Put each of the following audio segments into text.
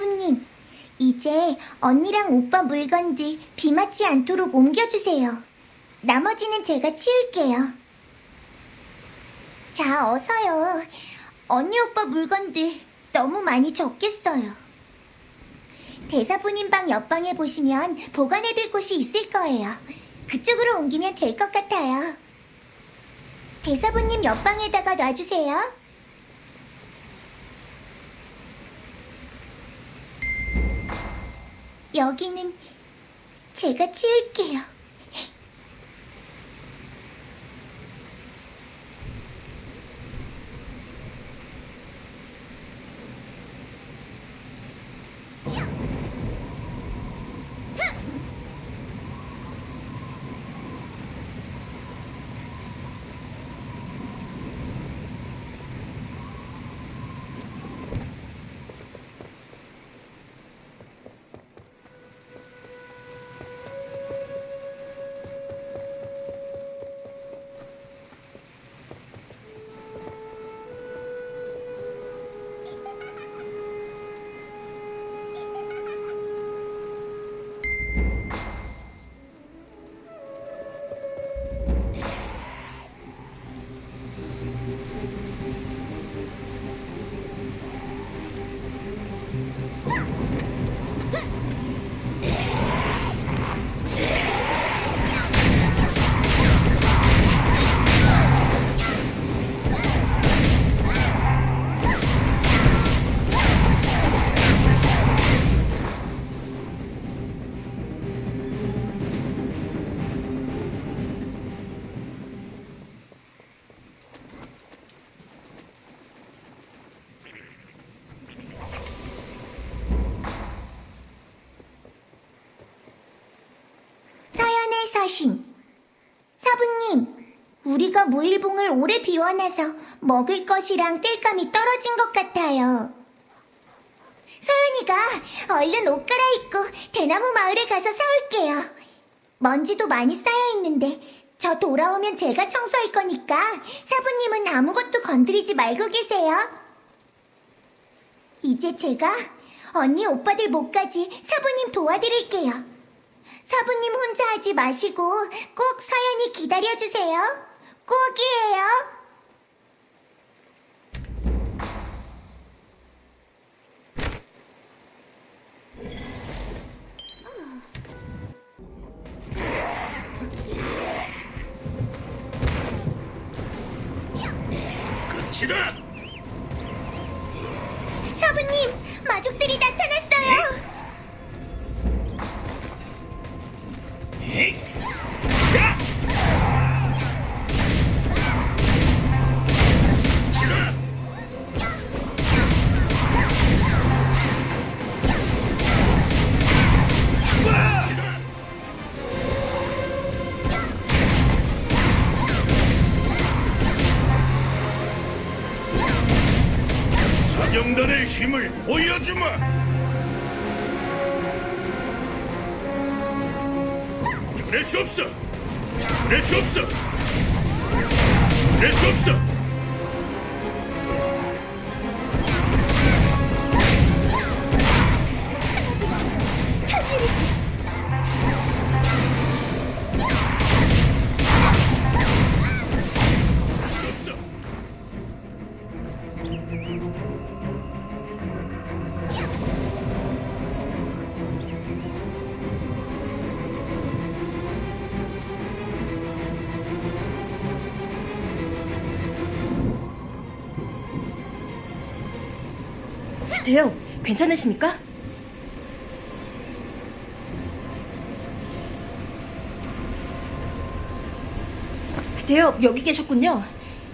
사부님, 이제 언니랑 오빠 물건들 비 맞지 않도록 옮겨주세요. 나머지는 제가 치울게요. 자, 어서요. 언니 오빠 물건들 너무 많이 적겠어요. 대사부님 방 옆방에 보시면 보관해둘 곳이 있을 거예요. 그쪽으로 옮기면 될 것 같아요. 대사부님 옆방에다가 놔주세요. 여기는 제가 치울게요. 서신. 사부님, 우리가 무일봉을 오래 비워놔서 먹을 것이랑 땔감이 떨어진 것 같아요. 서연이가 얼른 옷 갈아입고 대나무 마을에 가서 사올게요. 먼지도 많이 쌓여 있는데 저 돌아오면 제가 청소할 거니까 사부님은 아무것도 건드리지 말고 계세요. 이제 제가 언니 오빠들 목까지 사부님 도와드릴게요. 사부님 혼자 하지 마시고 꼭 서연이 기다려주세요. 꼭이에요. 끝이다. 사부님, 마족들이 나타났어요. 사정단의 힘을 보여주마! 그럴 수 없어! 그럴 수 없어! 그럴 수 없어! 대영, 괜찮으십니까? 대엽, 여기 계셨군요.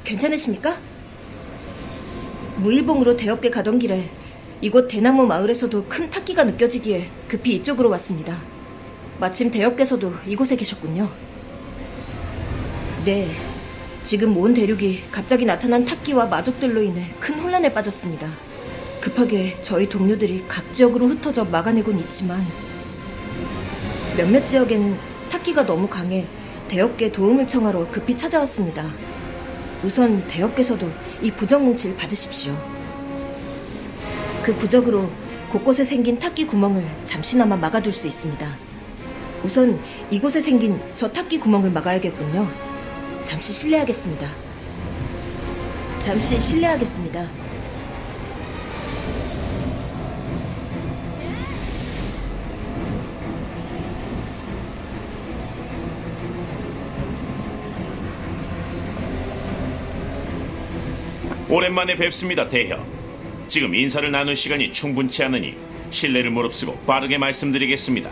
괜찮으십니까? 무일봉으로 대엽게 가던 길에 이곳 대나무 마을에서도 큰 탁기가 느껴지기에 급히 이쪽으로 왔습니다. 마침 대엽께서도 이곳에 계셨군요. 네, 지금 온 대륙이 갑자기 나타난 탁기와 마족들로 인해 큰 혼란에 빠졌습니다. 급하게 저희 동료들이 각 지역으로 흩어져 막아내곤 있지만 몇몇 지역엔 탁기가 너무 강해 대역계 도움을 청하러 급히 찾아왔습니다. 우선 대역께서도 이 부적 뭉치를 받으십시오. 그 부적으로 곳곳에 생긴 탁기 구멍을 잠시나마 막아둘 수 있습니다. 우선 이곳에 생긴 저 탁기 구멍을 막아야겠군요. 잠시 실례하겠습니다. 잠시 실례하겠습니다. 오랜만에 뵙습니다, 대형. 지금 인사를 나눌 시간이 충분치 않으니 신뢰를 무릅쓰고 빠르게 말씀드리겠습니다.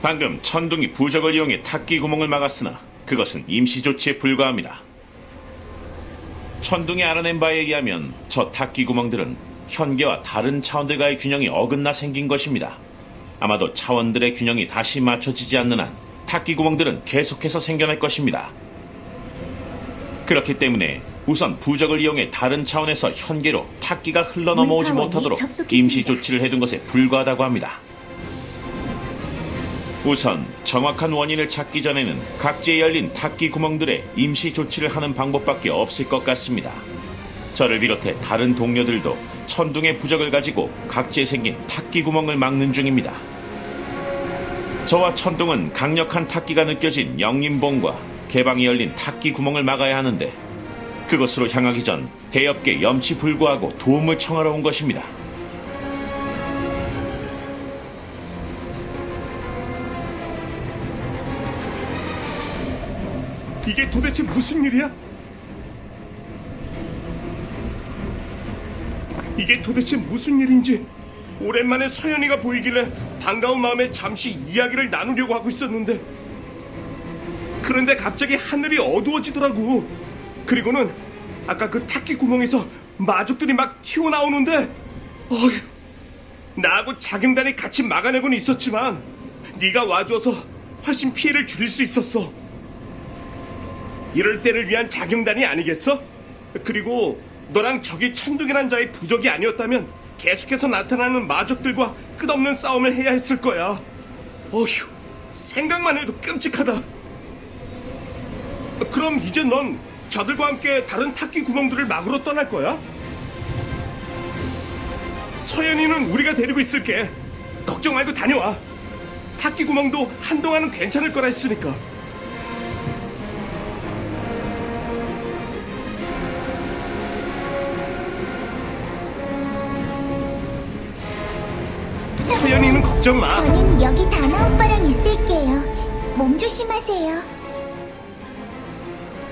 방금 천둥이 부적을 이용해 탁기 구멍을 막았으나 그것은 임시 조치에 불과합니다. 천둥이 알아낸 바에 의하면 저 탁기 구멍들은 현계와 다른 차원들과의 균형이 어긋나 생긴 것입니다. 아마도 차원들의 균형이 다시 맞춰지지 않는 한 탁기 구멍들은 계속해서 생겨날 것입니다. 그렇기 때문에 우선 부적을 이용해 다른 차원에서 현계로 탁기가 흘러넘어오지 못하도록. 임시 조치를 해둔 것에 불과하다고 합니다. 우선 정확한 원인을 찾기 전에는 각지에 열린 탁기 구멍들에 임시 조치를 하는 방법밖에 없을 것 같습니다. 저를 비롯해 다른 동료들도 천둥의 부적을 가지고 각지에 생긴 탁기 구멍을 막는 중입니다. 저와 천둥은 강력한 탁기가 느껴진 영림봉과 개방이 열린 탁기 구멍을 막아야 하는데 그것으로 향하기 전 대엽게 염치 불구하고 도움을 청하러 온 것입니다. 이게 도대체 무슨 일이야? 이게 도대체 무슨 일인지 오랜만에 서연이가 보이길래 반가운 마음에 잠시 이야기를 나누려고 하고 있었는데 그런데 갑자기 하늘이 어두워지더라고 그리고는 아까 그 탁기 구멍에서 마족들이 막 튀어나오는데 어휴 나하고 자경단이 같이 막아내고는 있었지만 네가 와줘서 훨씬 피해를 줄일 수 있었어 이럴 때를 위한 자경단이 아니겠어? 그리고 너랑 저기 천둥이란 자의 부적이 아니었다면 계속해서 나타나는 마적들과 끝없는 싸움을 해야 했을 거야. 어휴, 생각만 해도 끔찍하다. 그럼 이제 넌 저들과 함께 다른 탁기 구멍들을 막으러 떠날 거야? 서연이는 우리가 데리고 있을게. 걱정 말고 다녀와. 탁기 구멍도 한동안은 괜찮을 거라 했으니까. 서연이는 걱정 마. 저는 여기 다나 오빠랑 있을게요. 몸 조심하세요.